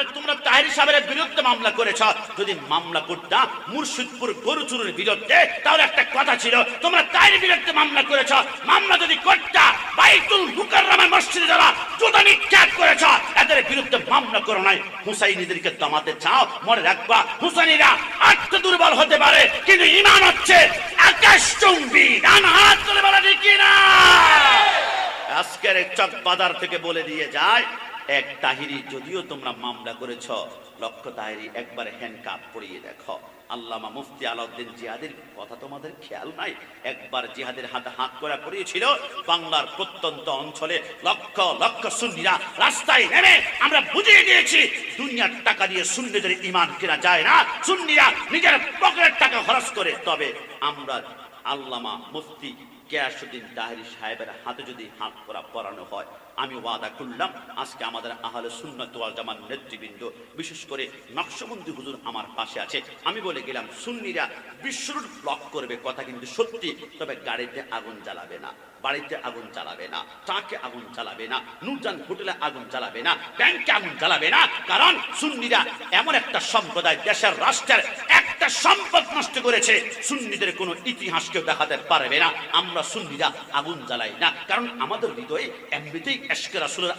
আর তোমরা তাহেরি সাহেবের বিরুদ্ধে মামলা করেছ। যদি মামলা করতা মুর্শিদপুর গরু চুরির বিরুদ্ধে, তাহলে একটা কথা ছিল, তোমরা তাহেরি বিরুদ্ধে মামলা করেছ। মামলা যদি করতা বাইতুল মুকাররমের মসজিদে যারা জুতা নিক্ষেপ করেছ এদের বিরুদ্ধে মামলা করো নাই। দমাতে চাও, মনে রাখবা, হুসাইনিরা আত্ম দুর্বল হতে পারে, কিন্তু ইমান হচ্ছে আকাশ চুম্বি, ডান হাত তুলে বলা ঠিক আজকের চক বাজার থেকে বলে দিয়ে যায় এক তাহিরি, যদিও তোমরা মামলা করেছ লক্ষ্য তাহিরি একবার হ্যান্ডকাপ পরিয়ে দেখো। আল্লামা মুফতি আলাউদ্দিন জিহাদের কথা তোমাদের খেয়াল নাই? একবার জিহাদের হাতে হাত করা পড়িয়েছিল বাংলার প্রত্যন্ত অঞ্চলে লক্ষ লক্ষ সুন্নিরা রাস্তায় নেমে আমরা বুঝিয়ে দিয়েছি, দুনিয়ার টাকা দিয়ে সুন্নিদের ইমান কেনা যায় না। সুন্নিরা নিজের পকেটের টাকা খরচ করে। তবে আমরা আল্লামা মুফতি গিয়াসুদ্দিন তাহেরি সাহেবের হাতে যদি হাত করা পরানো হয় আমি ওয়াদা করলাম, আজকে আমাদের আহলে সুন্নত ওয়াল জামাত নেতৃবৃন্দ, বিশেষ করে নকশবন্দি হুজুর আমার পাশে আছে। আমি বলে গেলাম, সুন্নিরা বিশ্বরুট ব্লক করবে, কথা কিন্তু সত্যি, তবে গাড়িতে আগুন জ্বালাবে না, বাড়িতে আগুন জ্বালাবে না, ট্রাকে আগুন জ্বালাবে না, নুরজান হোটেলে আগুন জ্বালাবে না, ব্যাংকে আগুন জ্বালাবে না, কারণ সুন্নিরা এমন একটা সম্প্রদায়, দেশের রাষ্ট্রের একটা সম্পদ নষ্ট করেছে, সুন্নিদের কোনো ইতিহাস কেউ দেখাতে পারবে না, আমরা সুন্নিরা আগুন জ্বালাই না, কারণ আমাদের হৃদয়ে এমনিতেই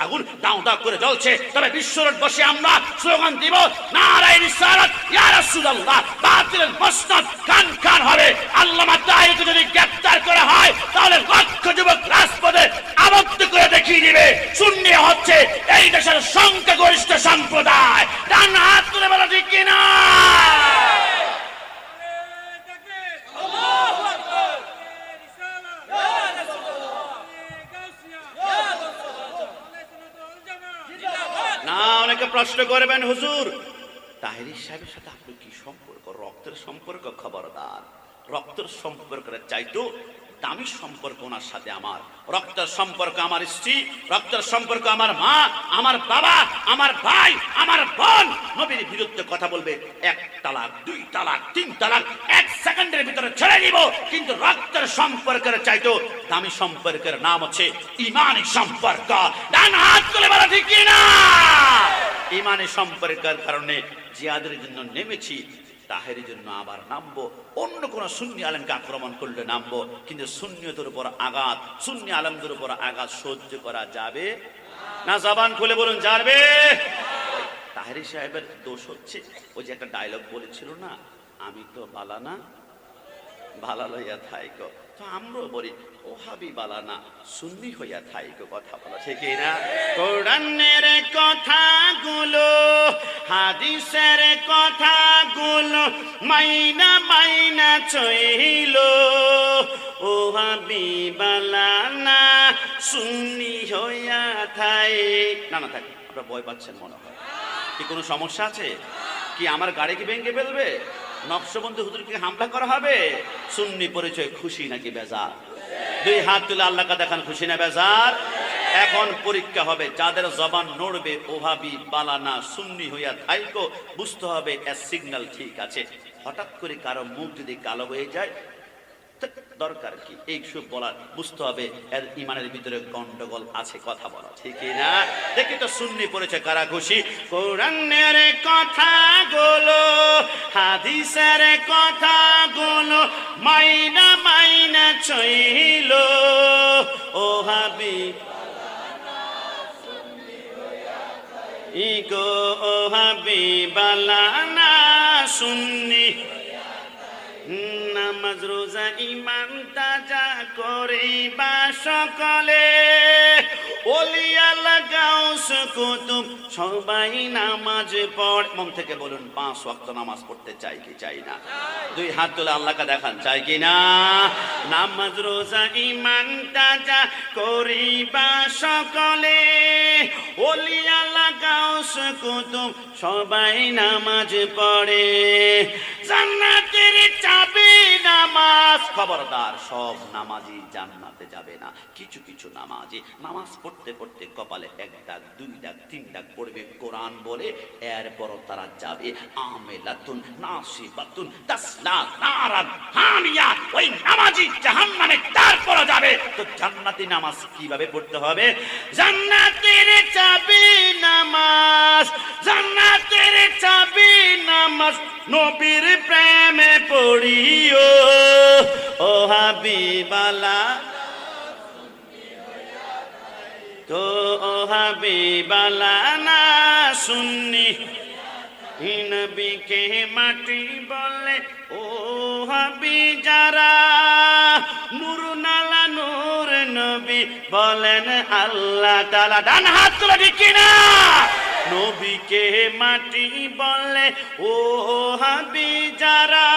আগুন দাও দাও করে জ্বলছে। তবে বসে আমরা স্লোগান দিব, নারায়ণ ইসারাত ইয়া রাসূলুল্লাহ, বাতিলের মসনদ কান কান হবে। আল্লামা তাহিরকে যদি গ্রেফতার করা হয়, তাহলে লক্ষ যুবক রাজপথে আবদ্ধ করে দেখিয়ে দিবে। শূন্য হচ্ছে এই দেশের সংখ্যাগরিষ্ঠ সম্প্রদায়। ডান হাত তুলে বলা, ঠিক কিনা? প্রশ্ন করবেন, হুজুর। তাহিরি সাহেবের সাথে আপনার কি সম্পর্ক? রক্তের সম্পর্ক খবরদার। রক্তের সম্পর্কের চাইতো দামি সম্পর্ক ওনার সাথে আমার। রক্তের সম্পর্ক আমার স্ত্রী, রক্তের সম্পর্ক আমার মা, আমার বাবা, আমার ভাই, আমার বোন। নবীর বিরুদ্ধে কথা বলবে, এক তালাক, দুই তালাক, তিন তালাক, এক সেকেন্ডের ভিতরে ছেড়ে দিব। কিন্তু রক্তের সম্পর্কের চাইতো দামি সম্পর্কের নাম হচ্ছে ইমানি সম্পর্ক। ডান হাত তুলে বলা, ঠিক কি না ইমানি সম্পর্কের কারণে জিয়াদের জন্য নেমেছি, তাহের জন্য আবার নামবো, অন্য কোন সুন্নি আলমকে আক্রমণ করলে নামবো, কিন্তু সুন্নিয়তের উপর আঘাত, সুন্নি আলমদের উপর আঘাত সহ্য করা যাবে? না, জবান খুলে বলুন, যাবে? তাহেরি সাহেবের দোষ হচ্ছে, ওই যে একটা ডায়লগ বলেছিল না, আমি তো বালানা ভালা লইয়া থাইকো। তো আমরাও বলি ও হাবি বালানা সুন্নি হইয়া থাইকো কথা বলা ঠিক না? কোরআনের কথাগুলো হাদিসের কথাগুলো মাইনা মাইনা চইল। ও হাবি বালানা সুন্নি হইয়া থাই। না না থাক আপনারা ভয় পাচ্ছেন মনে হয়। কি কোনো সমস্যা আছে? কি আমার গাড়ি কি ভেঙে ফেলবে? নকশবন্দি হুজুরকে হামলা করা হবে? সুন্নি পরিচয় খুশি নাকি বেজার? দুই হাত তুলে আল্লাহকে দেখান, খুশি না বেজার? এখন পরীক্ষা হবে, যাদের জবান নড়বে, ওভাবি বালানা সুন্নি হইয়া থাইকো, বুঝতে হবে এর সিগন্যাল ঠিক আছে। হঠাৎ করে কারও মুখ যদি কালো হয়ে যায় দরকার কি? এই সব বলার বুঝতে হবে। এর ইমানের ভিতরে গন্ডগোল আছে, কথা বলা ঠিক না? দেখি তো শুননি পড়েছে কারা খুশি? কোরআনের কথা গুলো হাদিসের কথা গুলো মাইনা মাইনা চইল। ও হাবি ইগো ও হাবি বালানা সুন্নি। নামাজ রোজা ইমান তাজা করিবা সকলে। ওলিয়া লাগাও কুতুব সবাই নামাজ পড়। মন থেকে বলুন, পাঁচ ওয়াক্ত নামাজ পড়তে চাই কি চাই না? দুই হাত তুলে আল্লাহকে দেখান, চাই কি না? নামাজ রোজা ইমান তাজা করিবা সকলে। ওলিয়া লাগাও কুতুব সবাই নামাজ পড়ে। জান্নাতের চাবি নামাজ। খবরদার সব নামাজি জান্নাতে যাবে না। কিছু কিছু নামাজি নামাজ পড়তে পড়তে কপালে এক ডাক দুই ডাক তিন ডাক পড়বে কোরআন বলে। তারা যাবে আমেলাতুন নাসিবাতুন তাসলা নারান হামিয়া ওই নামাজি জাহান্নামে তারপর যাবে। তো জান্নাতি নামাজ কীভাবে পড়তে হবে? জান্নাতের চাবি নামাজ জান্নাত নামাজ। নবীর প্রেমে পড়িও ও হাবিবালা। তো ও হাবিবালা, না সুন্নি নবীকে মাটি বলে, ও হাবি যারা নূর নালা নূর নবী বলেন আল্লাহ তালা ডান হাত তুলে দেখি না নবীকে মাটি বলে, ও হাবি যারা।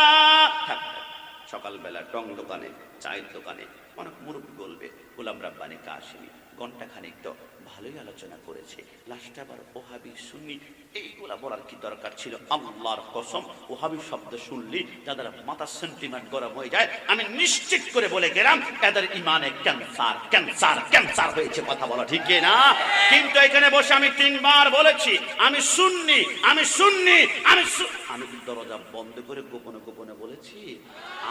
সকালবেলা টং দোকানে, চায়ের দোকানে, অনেক মুরব্বী বলবে, গোলাম রাব্বানি কাশিমি ঘণ্টা খানিক তো ভালোই আলোচনা করেছে। লাস্টে আবার ওহাবি শুনি এইগুলা বলার কি দরকার ছিল? আল্লাহর কসম, ওহাবি শব্দ শুনলি, যাদের মাথা সেন্টিমেন্ট গরম হয়ে যায়, আমি নিশ্চিত করে বলে গেলাম, এদের ইমানে ক্যান্সার ক্যান্সার ক্যান্সার হয়েছে, কথা বলা ঠিক না কিন্তু এখানে বসে আমি তিনবার বলেছি, আমি শুননি আমি শুননি, আমি আমি কি দরজা বন্ধ করে গোপনে গোপনে বলেছি,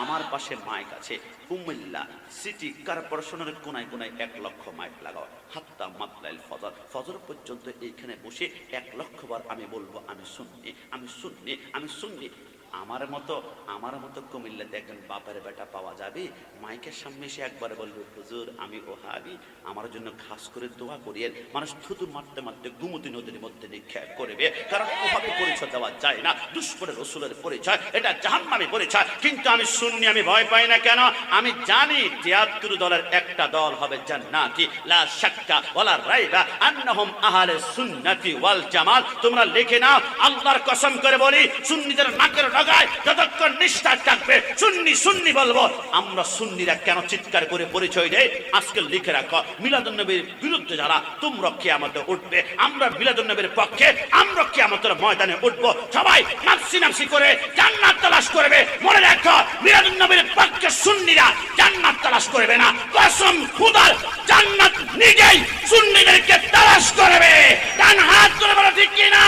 আমার পাশে মাইক আছে। কুমিল্লা সিটি কর্পোরেশনের কোনায় কোনায় এক লক্ষ মাইক লাগাও। হাত্তা মাতলাইল ফজর। ফজর পর্যন্ত এইখানে বসে এক লক্ষবার আমি বলব, আমি শুননি আমি শুননি আমি শুননি। আমার মতো আমার মতো কুমিল্লাতে একজন বাপের বেটা পাওয়া যাবে? মাইকের সামনে এসে একবার বলবে, হুজুর, আমি ওহাবি। আমার জন্য খাস করে দোয়া করিয়েন মানুষ থুতু মারতে মারতে গুমতি নদীর মধ্যে নিক্ষেপ করবে। কারণ ওভাবে পরিচয় দেওয়া যায় না। দুষ্করের রসুলের পরিচয়, এটা জাহান্নামী পরিচয়। কিন্তু আমি শুননি আমি ভয় পাই না কেন? আমি জানি তিয়াত্তর দলের একটা দল হবে জান্নাতি। লা শাক্কা ওয়ালা রাইবা আন্নাহুম আহলে সুন্নতি ওয়াল জামাত তোমরা লিখে নাও, আল্লাহর কসম করে বলি, সুন্নিদের নাকের ডগায় যতক্ষণ নিষ্ঠা থাকবে, সুন্নি সুন্নি বলব। আমরা সুন্নিরা কেন চিৎকার করে পরিচয় দেয় আজকে লিখে রাখো মিলাদুন নবীর বিরুদ্ধে যারা, তোমরা কিয়ামতে উঠবে। আমরা মিলাদুন নবীর পক্ষে, আমরা কিয়ামতের ময়দানে উঠবো। সবাই নাফসি নাফসি করে জান্নাত তালাশ করবে। মনে রাখো মিলাদুন নবীর পক্ষে সুন্নিরা জান্নাত তালাশ করবে না। কসম খুদার, জান্নাত নিজেই সুন্নিদেরকে তালাশ করবে। ডান হাত ধরে বলো, ঠিক কিনা?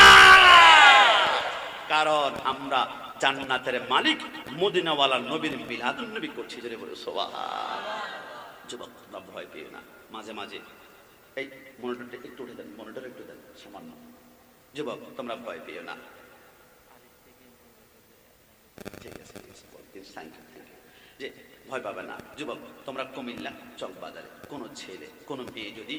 কারণ আমরা জান্নাতের মালিক মদিনাওয়ালা নবীর মিলাদুন নবী করছি, জোরে বলে সোয়া যুবক, তোমরা ভয় পেও না। মাঝে মাঝে, এই মনিটরটা একটু উঠে দেন, মনিটর একটু দেন, সামান্য। যুবক, তোমরা ভয় পেও না। ঠিক আছে যে, ভয় পাবে না। যুবক, তোমরা কুমিল্লা চক বাজারে কোনো ছেলে, কোনো মেয়ে যদি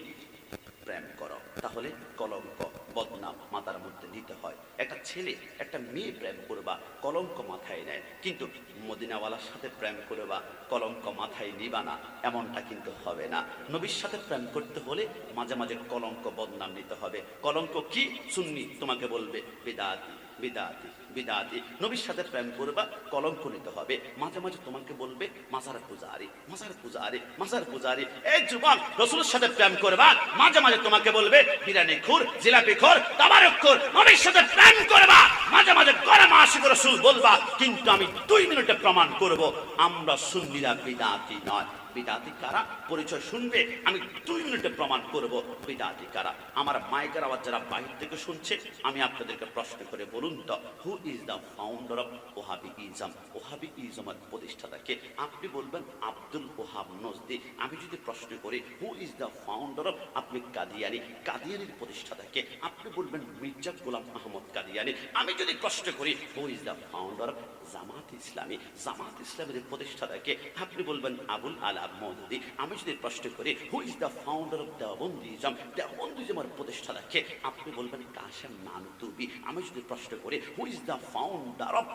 প্রেম করো, তাহলে কলঙ্ক বদনাম মাথার মধ্যে নিতে হয়। একটা ছেলে একটা মেয়ে প্রেম করবা, কলঙ্ক মাথায় নেয়। কিন্তু মদিনাওয়ালার সাথে প্রেম করবা, কলঙ্ক মাথায় নিবা না, এমনটা কিন্তু হবে না। নবীর সাথে প্রেম করতে হলে মাঝে মাঝে কলঙ্ক বদনাম নিতে হবে। কলঙ্ক কি? শুননি তোমাকে বলবে, বেদাতি। বিদাতি বিদাতি। নবীর সাথে প্রেম করবা কলঙ্ক নিতে হবে। মাঝে মাঝে তোমাকে বলবে, মাজার পূজারি মাজার পূজারি মাজার পূজারি। এই যুবক, রসুলের সাথে প্রেম করবা, মাঝে মাঝে তোমাকে বলবে, বিরিয়ানি খুর, জিলাপি খোর, তাবারক খোর। নবীর সাথে প্রেম করবা, মাঝে মাঝে গরম আশিক রসুল বলবা, কিন্তু আমি দুই মিনিটে প্রমাণ করব, আমরা সুন্নিরা বিদাতি নয়। বিদাতি কারা? পরিচয় শুনবে, আমি দুই মিনিটে প্রমাণ করব। বিদাতি কারা? আমার মাইকের আওয়াজ যারা বাহির থেকে শুনছে, আমি আপনাদেরকে প্রশ্ন করে বলুন তো who is the founder of Wahhabism Wahhabi ইজমের প্রতিষ্ঠাতাকে আপনি বলবেন আব্দুল ওহাব নজদি। আমি যদি প্রশ্ন করি who is the founder of আপনি কাদিয়ানি। কাদিয়ানির প্রতিষ্ঠাতাকে আপনি বলবেন মির্জা গোলাম আহমদ কাদিয়ানি। আমি যদি প্রশ্ন করি who is the founder of Jamaat Islami, Jamaat ইসলামের প্রতিষ্ঠাতাকে আপনি বলবেন, আবুল আলা মৌদুদি আমি যদি প্রশ্ন করি who is the founder of Deobandism দেওবন্দিজমের প্রতিষ্ঠাতাকে আপনি বলবেন, কাশেম নানুতুবি আমি যদি প্রশ্ন করি who is the founder of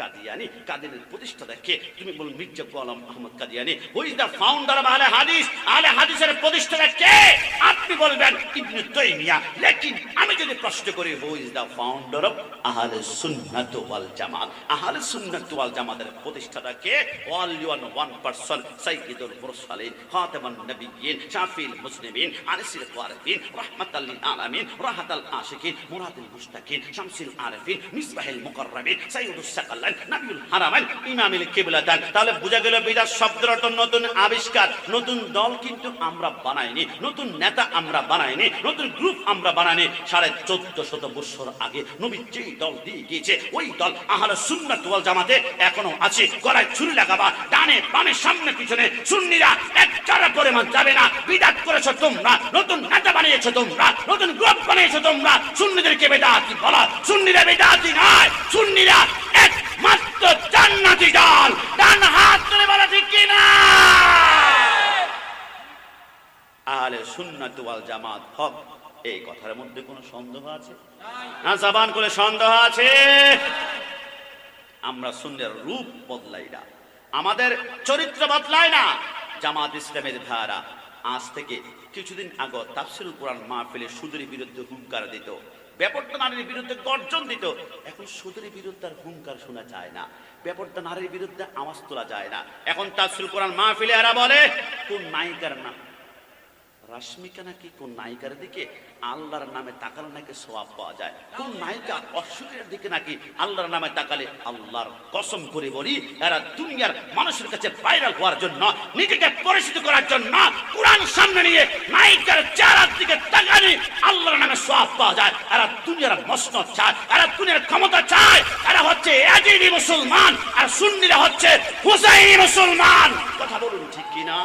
Qadiani, কাদিয়ানির প্রতিষ্ঠাতা কে? তুমি বল Mirza Ghulam Ahmad Qadiani. Who is the founder of Ahle Hadith? Ahle হাদিসের প্রতিষ্ঠাতা কে? আপনি বলবেন, ইবনে তাইমিয়া। লেকিন আমি যদি প্রশ্ন করি who is the founder of Ahle Sunnat Wal Jamaat? Ahle Sunnat Wal জামাতের প্রতিষ্ঠাতা কে? ওয়াল ওয়ান ওয়ান পারসন সাইয়্যিদুল মুরসালিন, খাতামান নবিয়্যিন শাফিল মুসলিমিন, আনিসিল ওয়ারিফিন রাহমাতাল লিল আলামিন, রাহাতাল আশিকিন, মুরাদিল মুশতাকিন শামসিল আরিফিন, মিসবাহিল মুকাররামিন সাইয়্যিদুস সাকাল চোদ্দ আগে জামাতে এখনও আছে। গলায় ছুরি লাগাবা ডানে বামে সামনে পিছনে সুন্নিরা একটারা পরিমাণ যাবে না। বিদাত করেছ তোমরা, নতুন নেতা বানিয়েছো তোমরা, নতুন গ্রুপ বানিয়েছো তোমরা। সুন্নিদেরকে বেদাতি বলা, সুন্নিরা বেদাতি নয়, সুন্নিরা একমাত্র জান্নাতি দল ডান হাত তুলে বলা, ঠিক কিনা আহলে সুন্নাত ওয়াল জামাত, হক, এই কথার মধ্যে কোনো সন্দেহ আছে? না, জবান করে সন্দেহ আছে? আমরা শূন্যের রূপ বদলাই না। আমাদের চরিত্র বদলায় না। জামাত ইসলামের ধারা আজ থেকে কিছুদিন আগে তাফসিরুল কোরআন মাহফিলে সুদের বিরুদ্ধে হুঙ্কার দিত। ব্যাপারটা নারীর বিরুদ্ধে গর্জন দিত। এখন সুদের বিরুদ্ধে আর হুঙ্কার শোনা যায় না। ব্যাপারটা নারীর বিরুদ্ধে আওয়াজ তোলা যায় না। এখন তাফসিরুল কোরআন মাহফিলে এরা বলে, কোন নায়িকার নাম? রাশ্মিকা নাকি কোন নায়িকার দিকে? আল্লাহর নামে তাকালে নাকি সোয়াব পাওয়া যায়। কোন নায়িকা অসুখের দিকে নাকি আল্লাহর নামে তাকালে আল্লাহর কসম করে বলি, এরা দুনিয়ার মানুষের কাছে ভাইরাল হওয়ার জন্য, নিজেকে পরিচিত করার জন্য কোরআন সামনে নিয়ে নায়িকার চেহারার পাওয়া যায় এরা দুনিয়ার মসনদ চায় এরা দুনিয়ার ক্ষমতা চায়। এরা হচ্ছে এজিদি মুসলমান আর সুন্নিরা হচ্ছে হুসাইনি মুসলমান। কথা বলুন ঠিক কিনা?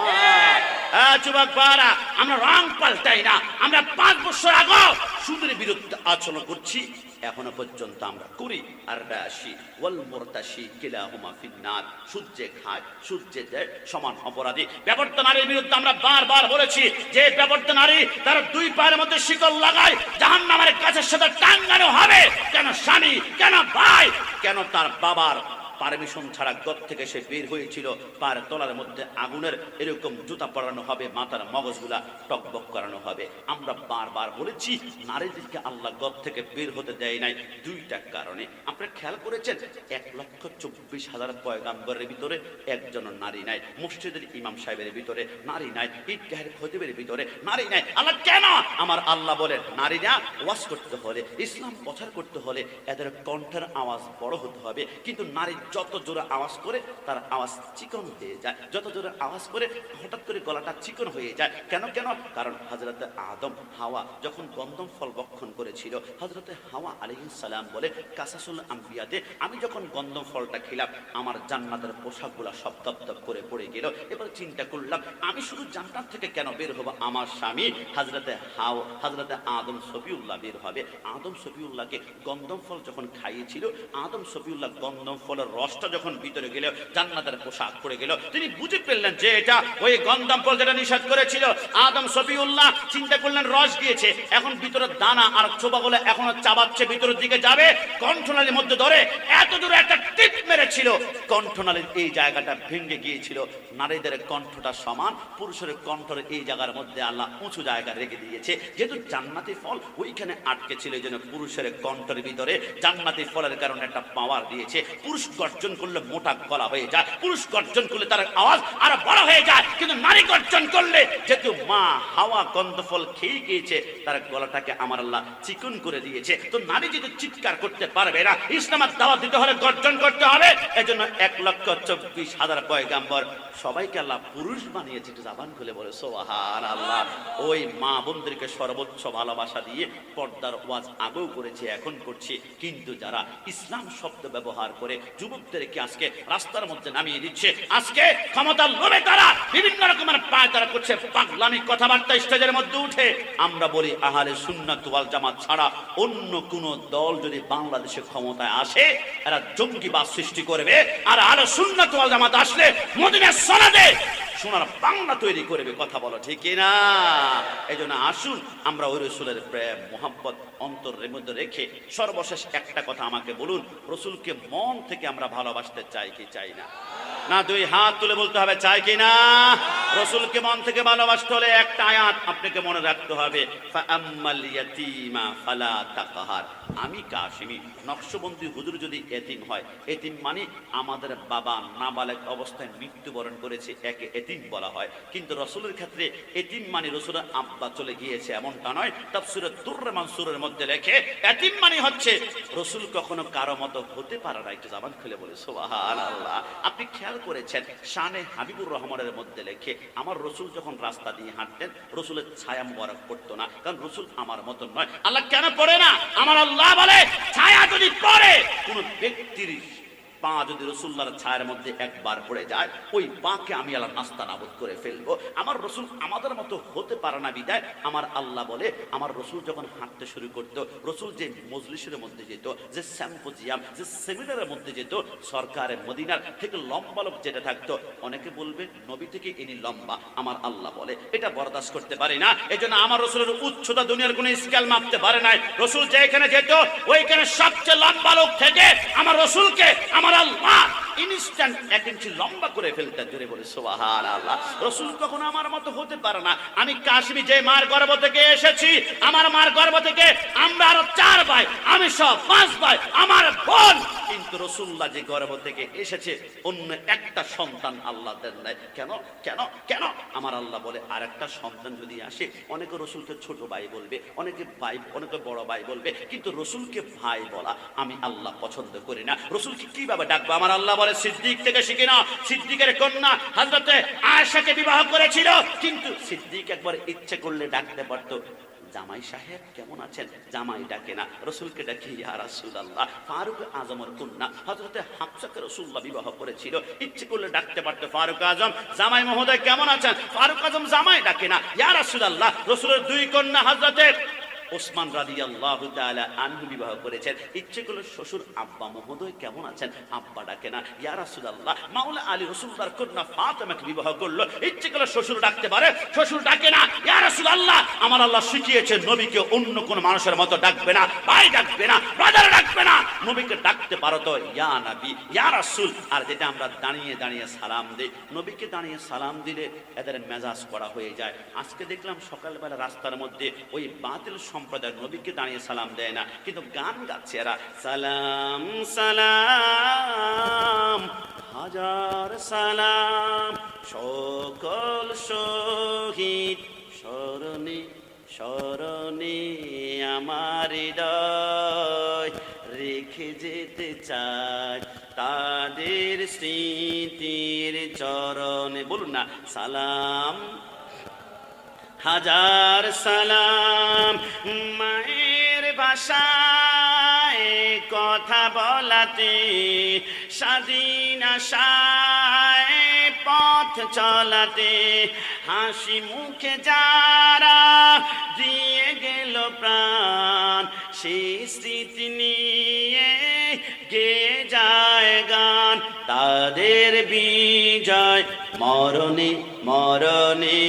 হ্যাঁ, যুবক বারা আমরা রং পাল্টাই না আমরা পাঁচ বছর আগে সুদের বিরুদ্ধে আচরণ করছি। এখনও পর্যন্ত আমরা করি। আর রাশি ওয়াল মুরতাশি কিলাহুমা ফিন্নার। সূর্যে খায়, সূর্যে দেয় সমান অপরাধী। ব্যবর্ত নারীর বিরুদ্ধে আমরা বারবার বলেছি যে ব্যবর্ত নারী তার দুই পায়ের মধ্যে শিকল লাগায়, জাহান্নামের কাছের সাথে টাঙ্গানো হবে। কেন স্বামী, কেন ভাই, কেন তার বাবার পারমিশন ছাড়া গদ থেকে সে বের হয়েছিল। পার তলার মধ্যে আগুনের এরকম জুতা পরানো হবে, মাথার মগজগুলা টকবক করানো হবে। আমরা বারবার বলেছি, নারীদেরকে আল্লাহ গদ থেকে বের হতে দেয় নাই। দুইটা কারণে। আপনারা খেয়াল করেছেন? এক লক্ষ চব্বিশ হাজার পয়গাম্বরের ভিতরে একজন নারী নাই। মসজিদের ইমাম সাহেবের ভিতরে নারী নাই। ঈদগাহের খতিবের ভিতরে নারী নাই। আল্লাহ কেন? আমার আল্লাহ বলেন নারীরা ওয়াজ করতে হলে, ইসলাম প্রচার করতে হলে এদের কণ্ঠের আওয়াজ বড় হতে হবে। কিন্তু নারী যত জোরে আওয়াজ করে, তার আওয়াজ চিকন হয়ে যায়। যত জোরে আওয়াজ করে, হঠাৎ করে গলাটা চিকন হয়ে যায়। কেন কেন? কারণ হজরতে আদম, হাওয়া যখন গন্ধম ফল বক্ষণ করেছিল হজরতে হাওয়া আলাইহিস সালাম বলে, কাসাসুল আম্বিয়াতে, আমি যখন গন্ধম ফলটা খেলাম, আমার জান্নাতের পোশাকগুলা সব দপদপ করে পড়ে গেল। এবার চিন্তা করলাম, আমি শুধু জান্নাত থেকে কেন বের হব? আমার স্বামী হজরতে হাও হজরতে আদম সফিউল্লাহ বের হবে। আদম সফিউল্লাহকে গন্ধম ফল যখন খাইয়েছিল, আদম সফিউল্লাহ গন্ধম ফলের রসটা যখন ভিতরে গেল, জান্নাতের পোশাক পড়ে গেল, তিনি বুঝে ফেললেন যে এটা ওই গন্ধম ফল যেটা নিষেধ করেছিল। আদম সফিউল্লাহ চিন্তা করলেন, রস গিয়েছে। এখন ভিতরে দানা আর চোবাগুলো এখনও চাবাচ্ছে, ভিতরের দিকে যাবে। কণ্ঠনালীর মধ্যে ধরে এত দূরে একটা টিপ মেরেছিল। কণ্ঠনালীর এই জায়গাটা ভেঙে গিয়েছিল। নারীদের কণ্ঠটা সমান, পুরুষের কণ্ঠের এই জায়গার মধ্যে আল্লাহ উঁচু জায়গা রেখে দিয়েছে। যেহেতু জান্নাতি ফল ওইখানে আটকে ছিল জন্য পুরুষের কণ্ঠের ভিতরে জান্নাতি ফলের কারণে একটা পাওয়ার দিয়েছে। পুরুষ গর্জন করলে মোটা গলা হয়ে যায়, পুরুষ গর্জন করলে তার আওয়াজ আরও বড় হয়ে যায়, কিন্তু নারী গর্জন করলে যেহেতু মা হাওয়া গন্ধ ফল খেয়ে গিয়েছে, তার গলাটাকে আমার আল্লাহ চিকন করে দিয়েছে। তো নারী যদি চিৎকার করতে পারবে না ইসলামের দাওয়াত দিতে হলে গর্জন করতে হবে। এজন্য এক লক্ষ চব্বিশ হাজার পয়গাম্বর সবাইকে আল্লাহ পুরুষ বানিয়েছে একটু জাবান খুলে বলে সোহান আল্লাহ ওই মা বোনদেরকে সর্বোচ্চ ভালোবাসা দিয়ে পর্দার ওয়াজ আগেও করেছে, এখন করছে। কিন্তু যারা ইসলাম শব্দ ব্যবহার করে যুবকদেরকে আজকে রাস্তার মধ্যে নামিয়ে দিচ্ছে। আজকে ক্ষমতার লোভে তারা বিভিন্ন রকমের পায় তারা করছে। পাগলামি কথাবার্তা স্টেজের মধ্যে উঠে। আমরা বলি আহারে সুন্নাত ওয়াল জামাত ছাড়া অন্য কোন দল যদি বাংলাদেশে ক্ষমতায় আসে, এরা জঙ্গিবাদ সৃষ্টি করবে। আর আলো সুন্নাত ওয়াল জামাত আসলে মদিনার সনাদে সোনার বাংলা তৈরি করবে। কথা বলো ঠিক না? এই জন্য আসুন, আমরা ওই রসুলের প্রেম মোহাম্মত অন্তরের মধ্যে রেখে সর্বশেষ একটা কথা আমাকে বলুন। রসুলকে মন থেকে আমরা ভালোবাসতে চাই কি চাই না। না দুই হাত তুলে বলতে হবে, চাই কি না রসুলকে মন থেকে ভালোবাসতে হলে একটা আয়াত আপনাকে মনে রাখতে হবে। আমি কাশিমি, নকশবন্দি হুজুর যদি এতিম হয়, এতিম মানে আমাদের বাবা নাবালেক অবস্থায় মৃত্যুবরণ করেছে, একে এতিম বলা হয়। কিন্তু রসুলের ক্ষেত্রে এতিম মানে রসুলের আব্বা চলে গিয়েছে, এমনটা নয়। তাফসিরে দুর্রে মানসুরের মধ্যে লেখে, এতিম মানে হচ্ছে রসুল কখনো কারও মতো হতে পারে না, একটু জাবান খুলে বলে সোহান আল্লাহ আপনি খেয়াল করেছেন, শানে হাবিবুর রহমানের মধ্যে লেখে, আমার রসুল যখন রাস্তা দিয়ে হাঁটতেন, রসুলের ছায়া মোবারক পড়তো না, কারণ রসুল আমার মতন নয়। আল্লাহ কেন পড়ে না? আমার আল্লাহ বলে, ছায়া যদি পড়ে, কোন ব্যক্তির পা যদি রসুল্লার ছায়ের মধ্যে একবার পড়ে যায়, ওই পাকে আমি আল্লাহ নাস্তা নাবুদ করে ফেলব। আমার রসুল আমাদের মতো হতে পারে না বিদায়। আমার আল্লাহ বলে, আমার রসুল যখন হাঁটতে শুরু করতো, রসুল যে মজলিসের মধ্যে যেত, যে স্যাম্পোজিয়াম যে সেমিনারের মধ্যে যেত সরকারের মদিনার থেকে লম্বা লোক যেটা থাকতো। অনেকে বলবে, নবী থেকে ইনি লম্বা, আমার আল্লাহ বলে। এটা বরদাস্ত করতে পারি না। এই জন্য আমার রসুলের উচ্চতা দুনিয়ার কোনো স্কেল মাপতে পারে নাই। রসুল যেখানে যেত, ওইখানে সবচেয়ে লম্বা লোক থেকে আমার রসুলকে, আমার আল্লাহ। ইনস্ট্যান্ট লম্বা করে কখনো আমার মতো হতে পারে না। আমি কাশ্মীর যে মার গর্ব থেকে এসেছি, আমার মার গর্ভ থেকে আমরা আরও চার ভাই, আমি সব পাঁচ ভাই, আমার বোন কিন্তু রসুল্লাহ যে গর্ভ থেকে এসেছে, অন্য একটা সন্তান আল্লাহ দেন নাই। কেন? কেন? কেন? আমার আল্লাহ বলে আর একটা সন্তান যদি আসে, অনেকে রসুলকে ছোট ভাই বলবে, অনেকে ভাই, অনেকে বড় ভাই বলবে, কিন্তু রসুলকে ভাই বলা আমি আল্লাহ পছন্দ করি না। রসুলকে কীভাবে ডাকবো? আমার আল্লাহ বলে, সিদ্দিক থেকে শিখে না সিদ্দিকের কন্যা হাজরতে আয়েশাকে বিবাহ করেছিল, কিন্তু সিদ্দিক একবার ইচ্ছে করলে ডাকতে পারতো। জামাই সাহেব কেমন আছেন? জামাই ডাকে না, রসুলকে ডাকে, ইয়া রাসুল আল্লাহ ফারুক আজমের কন্যা হজরতে হাফসাকে রসুল্লাহ বিবাহ করেছিল। ইচ্ছে করলে ডাকতে পারতো ফারুক আজম। জামাই মহোদয় কেমন আছেন? ফারুক আজম জামাই ডাকে না, ইয়া রাসুল আল্লাহ রসুলের দুই কন্যা হযরতে ওসমান রাদি আল্লাহ আনহু বিবাহ করেছেন। ইচ্ছে করলে শ্বশুর আব্বা মহোদয় কেমন আছেন? আব্বা ডাকে না, ইয়া রাসূলুল্লাহ, মাওলা আলী রসুলদার কন্যা ফাতেমাকে বিবাহ করল। ইচ্ছে করলে শ্বশুর ডাকতে পারে, শ্বশুর ডাকে না, ইয়া রাসূলুল্লাহ, আমার আল্লাহ শিখিয়েছে নবীকে অন্য কোন মানুষের মতো ডাকবে না, ভাই ডাকবে না ব্রাদার ডাকবে না, নবীকে ডাকতে পারো তো, ইয়া নবী, ইয়া রাসূল। আর যেটা আমরা দাঁড়িয়ে দাঁড়িয়ে সালাম দেই, নবীকে দাঁড়িয়ে সালাম দিলে এদের মেজাজ করা হয়ে যায়। আজকে দেখলাম সকালবেলা রাস্তার মধ্যে ওই বাতিল সম্প্রদায় নবীকে দাঁড়িয়ে সালাম দেয় না। কিন্তু গান গাচ্ছে এরা। সালাম সালাম, হাজার সালাম, সকল শহীদ স্মরণে স্মরণে আমার হৃদয় রেখে যেতে চাই তাদের স্মৃতির চরণে। বলুন না, সালাম হাজার সালাম। মায়ের ভাষায় কথা বলাতে স্বাধীন আশায় পথ চলাতে হাসি মুখে যারা দিয়ে গেল প্রাণ সেই স্মৃতি নিয়ে গে যায় গান। তাদের বিজয় মরণে মরণে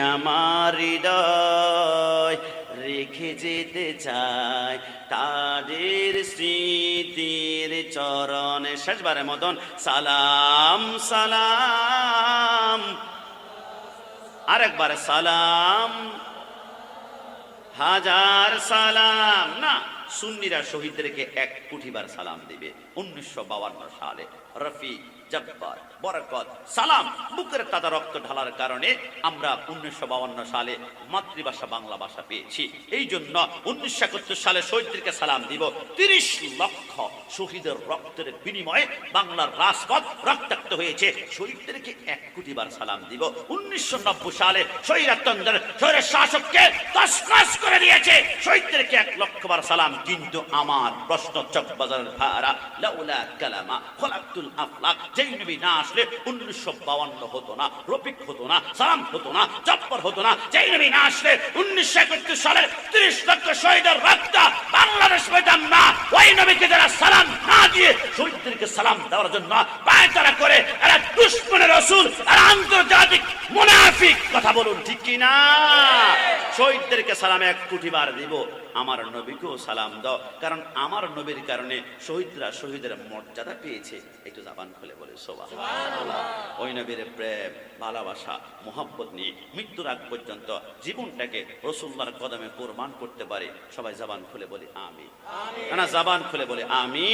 আমার হৃদয় রেখে যেতে চায়। তাদের স্মৃতির চরণে শেষবারে মতন সালাম সালাম। আরেকবার সালাম। হাজার সালাম। না, সুন্নিরা শহীদদেরকে এক কোটিবার সালাম দিবে। উনিশশো সালে রফি জব্বার, বরকত, সালাম। বুকের তাজা রক্ত ঢালার কারণে আমরা উনিশশো সালে মাতৃভাষা বাংলা ভাষা পেয়েছি। এই জন্য উনিশশো একাত্তর সালে শহীদদেরকে সালাম দিব। তিরিশ লক্ষ শহীদের রক্তের বিনিময়ে বাংলার রাজপথ রক্তাক্ত হয়েছে। শহীদদেরকে এক কোটিবার সালাম দিব। উনিশশো নব্বই সালে শহীদাতন্দ্রের শহীদের শাসককে তসনস করে দিয়েছে। শহীদদেরকে এক লক্ষবার সালাম, কিন্তু আমার প্রশ্ন চকবাজারের ভাড়া, লাউলা কালামা খোলাক্তুল আফলাক যেই নবী না আসলে উনিশশো বাউান্ন হতো না রফিক হতো না সালাম হতো না জব্বর হতো না যেই নবী না আসলে উনিশশো একাত্তর সালের তিরিশ লক্ষ শহীদের রক্ত বাংলাদেশ পেতাম না ওই নবীকে যারা সালাম না দিয়ে শহীদদেরকে সালাম দেওয়ার জন্য পায়তারা করে এরা দুশ্মনের রসুল আর আন্তর্জাতিক মুনাফিক। কথা বলুন ঠিক কি না শহীদদেরকে সালাম এক কোটি বার দিব। আমার নবীকেও সালাম দাও। কারণ আমার নবীর কারণে শহীদরা শহীদের মর্যাদা পেয়েছে। একটু জাবান খুলে বলে সোবা ওই নবীর প্রেম ভালোবাসা মোহাব্বত নিয়ে মৃত্যুর আগ পর্যন্ত জীবনটাকে রসুল্লার কদমে কোরবান করতে পারে। সবাই জাবান খুলে বলে আমি না জাবান খুলে বলে আমি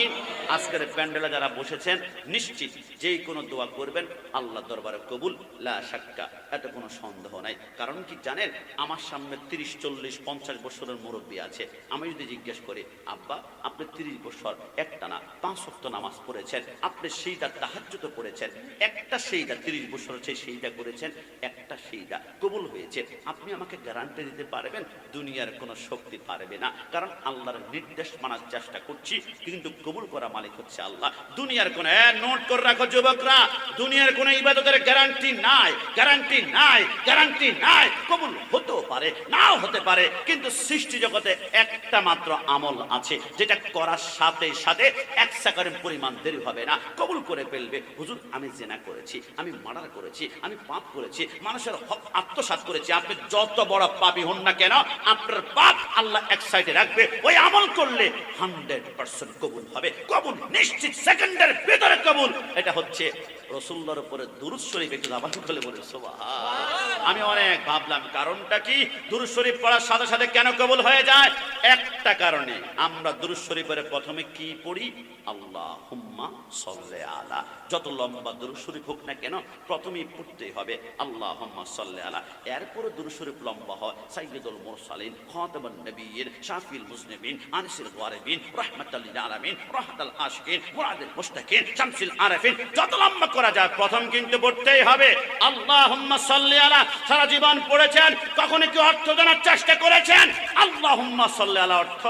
আজকের প্যান্ডেলে যারা বসেছেন নিশ্চিত যেই কোনো দোয়া করবেন আল্লাহ দরবারে কবুল লা শাক্কা। এত কোনো সন্দেহ নাই। কারণ কি জানেন আমার সামনে তিরিশ চল্লিশ পঞ্চাশ বছরের মুরব্বী আছে। আমি যদি জিজ্ঞেস করি, আব্বা, আপনি তিরিশ বছর একটা না পাঁচ সপ্তাহ নামাজ পড়েছেন। আপনি সেইটা তাহাজ্জুদ করেছেন একটা সেইটা তিরিশ বছর সেই সেইটা করেছেন, একটা সেইটা কবুল হয়েছে। আপনি আমাকে গ্যারান্টি দিতে পারবেন? দুনিয়ার কোনো শক্তি পারবে না। কারণ আল্লাহর নির্দেশ মানার চেষ্টা করছি, কিন্তু কবুল করা মালিক হচ্ছে আল্লাহ। দুনিয়ার কোনো নোট করে রাখো যুবকরা, দুনিয়ার কোনো ইবাদতের গ্যারান্টি নাই গ্যারান্টি নাই গ্যারান্টি নাই। কবুল হতেও পারে, নাও হতে পারে, কিন্তু সৃষ্টি জগতে একটা মাত্র আমল আছে, যেটা করার সাথে সাথে এক সেকেন্ড পরিমাণ দেরি হবে না। কবুল করে ফেলবে। হুজুর, আমি জেনা করেছি, আমি মার্ডার করেছি, আমি পাপ করেছি, মানুষের হক আত্মসাৎ করেছি, আপনি যত বড় পাপী হন না কেন, আপনার পাপ আল্লাহ এক সাইডে রাখবে, ওই আমল করলে হান্ড্রেড পার্সেন্ট কবুল হবে। কবুল নিশ্চিত, সেকেন্ডের ভেতরে কবুল। এটা হচ্ছে রসুল্লার উপরে দুরুদ শরীফ একটু আবার বলে সুবহান। আমি অনেক ভাবলাম, কারণটা কি? দুরুদ শরীফ পড়ার সাথে সাথে কেন কবুল হয়ে যায়? একটা কারণে, আমরা দুরুদ শরীফের প্রথমে কি পড়ি? আল্লাহ হুম্মা সল্লে আলা। যত লম্বা দুরুদ শরীফ হোক না কেন, প্রথমেই পড়তেই হবে আল্লাহ হুম্মা সল্লে আলা। এরপরে দুরুদ শরীফ লম্বা হয়। সাইয়্যিদুল মুরসালিন, খাতামুন নবিয়্যিন শাফিউল মুজনিবিন আনিসুল ওয়ারিবিন রাহমাতাল লিল আলামিন, রাহমাতাল আশিকিন, মুরাদুল মুস্তাকিন, শামসুল আরাফিন। যত লম্বা করা যায়, প্রথম কিন্তু পড়তেই হবে, আল্লাহুম্মা সাল্লি আলা। সারা জীবন পড়েছেন, কখনো কি অর্থ জানার চেষ্টা করেছেন? আল্লাহ সাল্লাহ অর্থ।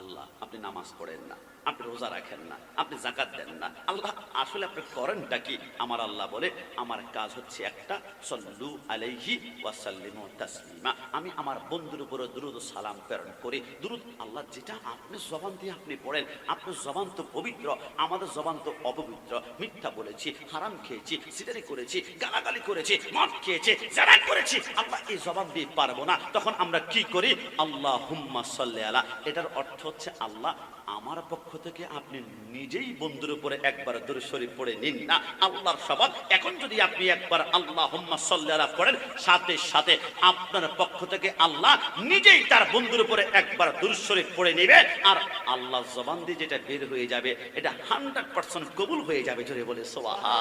আল্লাহ, আপনি নামাজ পড়েন না। আপনি রোজা রাখেন না, আপনি জাকাত দেন না। আল্লাহ, আসলে আপনি করেনটা কি? আমার আল্লাহ বলে, আমার কাজ হচ্ছে একটা, সল্লু আলাইহি ওয়াসাল্লিমু তাসলিমা। আমি আমার বন্ধুর উপরে দুরুদ ও সালাম প্রেরণ করি। দুরুদ আল্লাহ, যেটা আপনি জবান দিয়ে আপনি পড়েন, আপনার জবান তো পবিত্র, আমাদের জবান তো অপবিত্র। মিথ্যা বলেছি, হারাম খেয়েছি, সিটারি করেছি, গালাগালি করেছি মদ খেয়েছি যারা করেছি, আল্লাহ এই জবান দিয়ে পারব না। তখন আমরা কি করি? আল্লাহ হুম্মা সাল্লে আলা, এটার অর্থ হচ্ছে আল্লাহ আমার পক্ষ থেকে আপনি নিজেই বন্ধুর উপরে একবার দূরে শরীফ পড়ে নিন না। আল্লাহর শপথ এখন যদি আপনি একবার আল্লাহ হুম্মা সাল্লাহ পড়েন, সাথে সাথে আপনার পক্ষ থেকে আল্লাহ নিজেই তার বন্ধুর উপরে একবার দূর শরীফ পড়ে নেবে, আর আল্লাহ জবান দিয়ে যেটা বের হয়ে যাবে, এটা হান্ড্রেড পার্সেন্ট কবুল হয়ে যাবে, জোরে বলে সোয়াহা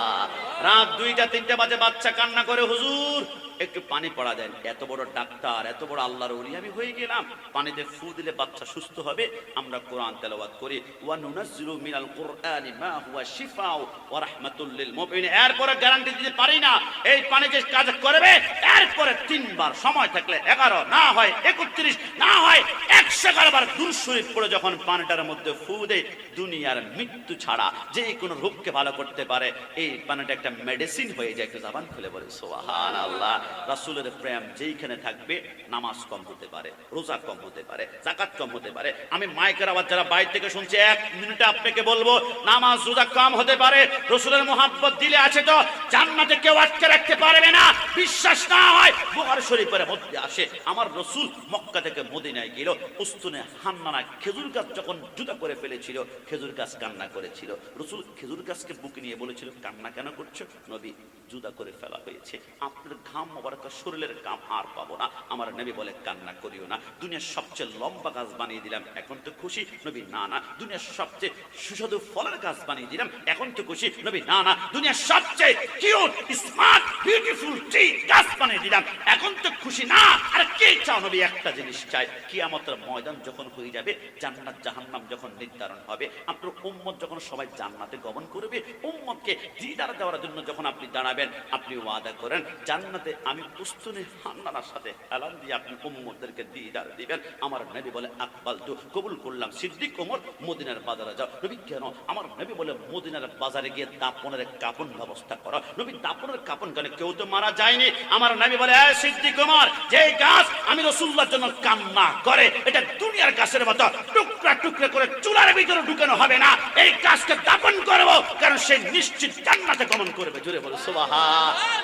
রাত দুইটা, তিনটা বাজে, বাচ্চা কান্না করে, হুজুর। একটু পানি পড়া দেন। এত বড় ডাক্তার, এত বড় আল্লাহর ওলি, আমি হয়ে গেলাম। পানিতে ফু দিলে বাচ্চা সুস্থ হবে। আমরা কোরআন তেলাওয়াত করি। ওয়া নুনাজ্জিলু মিনাল কুরআনি মা হুয়া শিফাউ ওয়া রাহমাতুল লিল মুমিনিন। এরপরে গ্যারান্টি দিতে পারি না। এই পানি যে কাজ করবে, এরপরে তিনবার সময় থাকলে 11 না হয় 31 না হয় 111 বার দুরূদ শরীফ পড়ে যখন পানিটার মধ্যে ফু দেয় দুনিয়ার মৃত্যু ছাড়া যে কোনো রোগকে ভালো করতে পারে। এই পানিটা একটা মেডিসিন হয়ে যায়, একটু জাবান খুলে বলে সুবহানাল্লাহ। রাসূলের প্রেম যেইখানে থাকবে, নামাজ কম হতে পারে, রোজা কম হতে পারে জাকাত কম হতে পারে। আমি মাইকের আওয়াজ যারা বাইরে থেকে শুনছে, এক মিনিটে আপনাকে বলব, নামাজ রোজা কম হতে পারে, রসুলের মোহাব্বত দিলে আছে তো, জান্নাতে কেউ আটকে রাখতে পারবে না, বিশ্বাস না হয়, বুখারী শরীফের মধ্যে আসে, আমার রসুল মক্কা থেকে মদিনায় গেল, উস্তুনে হান্নানা খেজুর গাছ যখন জুতা করে ফেলেছিল খেজুর গাছ কান্না করেছিল। রসুল খেজুর গাছকে বুকে নিয়ে বলেছিল, কান্না কেন করছ? নবী জুদা করে ফেলা হয়েছে। আপনার ঘাম মোবারক শরীরের ঘাম আর পাবো না। আমার নবী বলে, কান্না করিও না। দুনিয়ার সবচেয়ে লম্বা গাছ বানিয়ে দিলাম, এখন তো খুশি নবী, না না। দুনিয়ার সবচেয়ে সুস্বাদু ফলের গাছ বানিয়ে দিলাম, এখন তো খুশি নবী, না না। দুনিয়ার সবচেয়ে কিউট স্মার্ট বিউটিফুল ট্রি গাছ বানিয়ে দিলাম, এখন তো খুশি না। আর কে চাও নবী? একটা জিনিস চাই। কিয়ামতের ময়দান যখন হয়ে যাবে, জান্নাত জাহান্নাম যখন নির্ধারণ হবে আপনার উম্মত যখন সবাই জান্নাতে গমন করবে, উম্মতকে দিদার দেওয়ার জন্য যখন আপনি দাঁড়াবেন, আপনি ওয়াদা করেন, জান্নাতে আমি পুস্তুনে হান্নার সাথে এলান দিয়ে আপনি উম্মতদেরকে দিদার দিবেন। আমার নবী বলে আকবাল তু কবুল করলাম। সিদ্দিক ওমর, মদিনার বাজারে যাও। নবী, কেন? আমার নবী বলে, মদিনার বাজারে গিয়ে দাপনের কাপন ব্যবস্থা করো। নবী, দাপনের কাপন কেন কেউ তো মারা যায়নি। আমার নবী বলে, "এ সিদ্দিক ওমর, যে গাছ আমি রসুল্লাহর জন্য কান্না করে, এটা দুনিয়ার গাছের মতো টুকরা টুকরা করে চুলার ভিতরে ঢুকানো হবে না। এই গাছকে দাপন করব, কারণ সে নিশ্চিত জান্নাতে গমন করবে। জুড়ে বলে সুবাহা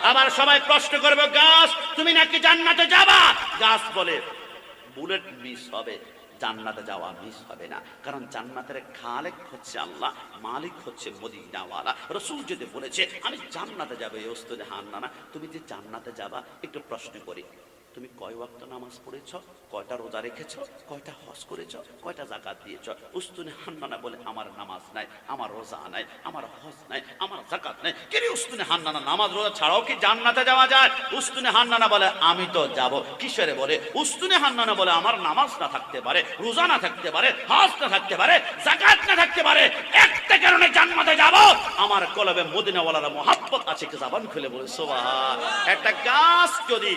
আবার সবাই প্রশ্ন করবে, গাছ, তুমি নাকি জান্নাতে যাবা? গাছ বলে, বুলেট মিস হবে, জান্নাতে যাওয়া মিস হবে না। কারণ জান্নাতের খালেক হচ্ছে আল্লাহ, মালিক হচ্ছে মদিনাওয়ালা। রসুল যদি বলেছে, আমি জান্নাতে যাব, এই ওস্তুদে হান না না তুমি যে জান্নাতে যাবা, একটু প্রশ্ন করি। তুমি কয় ওয়াক্ত নামাজ পড়েছ? কয়টা রোজা রেখেছ? কয়টা হজ করেছ? কয়টা জাকাত দিয়েছ? উস্তুনে হান্নানা বলে, আমার নামাজ নাই, আমার রোজা নাই, আমার হজ নাই, আমার জাকাত নাই। কেরে উস্তুনে হান্নানা, নামাজ রোজা ছাড়াও কি জান্নাতে যাওয়া যায়? উস্তুনে হান্নানা বলে, আমি তো যাব। কিসেরে বলে? উস্তুনে হান্নানা বলে, আমার নামাজ না থাকতে পারে, রোজা না থাকতে পারে, হজ না থাকতে পারে জাকাত না থাকতে পারে, একটা কারণে জান্নাতে যাব। আমার কলবে মদিনাওয়ালারা মহাব্বত আছে কি জাবান খুলে বলে সোবাহ একটা গাছ যদি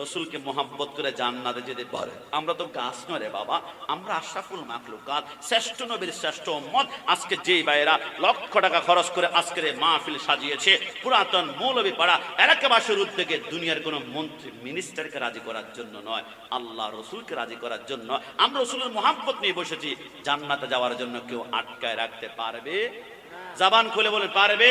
রসুলকে মোহাব্বত করে জান্নাতে যেতে পারে। আমরা তো গাছ নয় রে বাবা, আমরা আশরাফুল মাখলুকাত, শ্রেষ্ঠ নবীর শ্রেষ্ঠ উম্মত। আজকে যেই ভাইয়েরা লক্ষ টাকা খরচ করে আজকের এই মাহফিল সাজিয়েছে, পুরাতন মৌলবী পাড়া এলাকাবাসীর উদ্যোগে দুনিয়ার কোনো মন্ত্রী মিনিস্টারকে রাজি করার জন্য নয়, আল্লাহ রসুলকে রাজি করার জন্য। আমরা রসুলের মোহাব্বত নিয়ে বসেছি, জান্নাতে যাওয়ার জন্য কেউ আটকায় রাখতে পারবে? জাবান খুলে বলে পারবে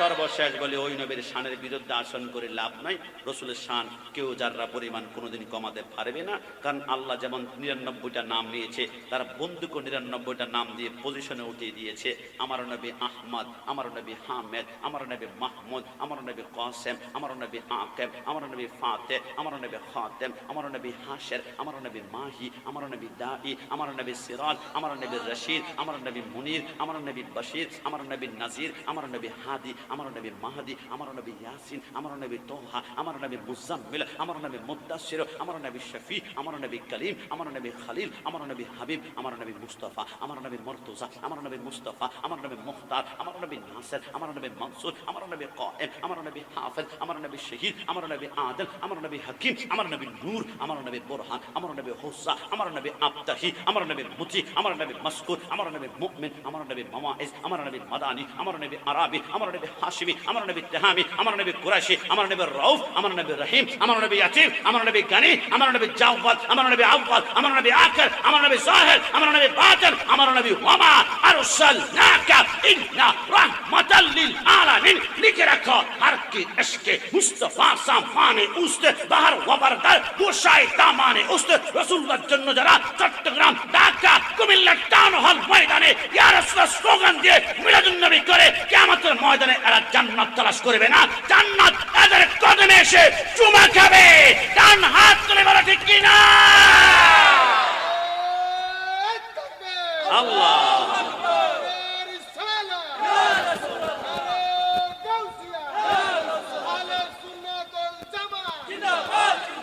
সর্বশেষ বলে ওই নবীর শানের বিরুদ্ধে আসন করে লাভ নাই রসুলের শান কেউ যাররা পরিমাণ কোনোদিন কমাতে পারবে না কারণ আল্লাহ যেমন নিরানব্বইটা নাম নিয়েছে তার বন্ধুকে নিরানব্বইটা নাম দিয়ে পজিশনে উঠিয়ে দিয়েছে আমার নবী আহমদ আমার নবী হামেদ আমার নবী মাহমুদ আমার নবী কাসেম আমার নবী আকেম আমার নবী ফাতে আমার নবী খাতেম আমার নবী হাসের আমার নবী মাহি আমার নবী দাই আমার নবী সিরাজ আমার নবী রশিদ আমার নবী মুনির আমার নবী বশির আমার নবী নাজির আমার নবী হাদি আমার নবী মাহাদি আমার নবী ইয়াসিন আমার নবী তোহা আমার নবী মুজাম্মিল আমার নবী মুদাসির আমার নবী শফি আমার নবী কলিম আমার নবী খালিল আমার নবী হাবিব আমার নবী মুস্তফা আমার নবী মর্তুজা আমার নবী মুস্তফা আমার নবী মুখতার আমার নবী নাসির আমার নবী মনসুর আমার নবী কায়েম আমার নবী হাফেজ আমার নবী শহীদ আমার নবী আদল আমার নবী হাকিম আমার নবী নূর আমার নবী বোরহান আমার নবী হোসা আমার নবী আবতাহি আমার নবী মুতি আমার নবী মাসকুর আমার নবী মুমিন আমার নবী মামাইজ আমার নবী মাদানি আমার নবী আরাবি আমার নবী হাশিমি আমার নবী তেহামি আমার নবী কুরাশি আমার নবী রউফ আমার নবী রহিম আমার নবী ইয়াতিম আমার নবী গানি আমার নবী জাওয়াল আমার নবী আউয়াল আমার নবী আখির আমার নবী জাহির আমার নবী বাতিন আমার নবী ওয়ামা আরসালনাকা ইল্লা রাহমাতাল লিল আলামিন লিখে রাখো হর কি ইশকে মুস্তাফা সামানে উস্তে বাহার ওয়াবারদার গোসাই দামানে উস্তে রাসূলুল্লাহর জন্য যারা চট্টগ্রাম ঢাকা কুমিল্লা টাউন হল ময়দানে ইয়া রাসূলুল্লাহ স্লোগান দিয়ে মিলাদুন্নবী করে কেমতের ময়দানে এরা জান্নাত তালাশ করবে না। জান্নাত এদের কদমে এসে চুমা খাবে। ডান হাত তুলে বলো ঠিক কিনা আল্লাহ।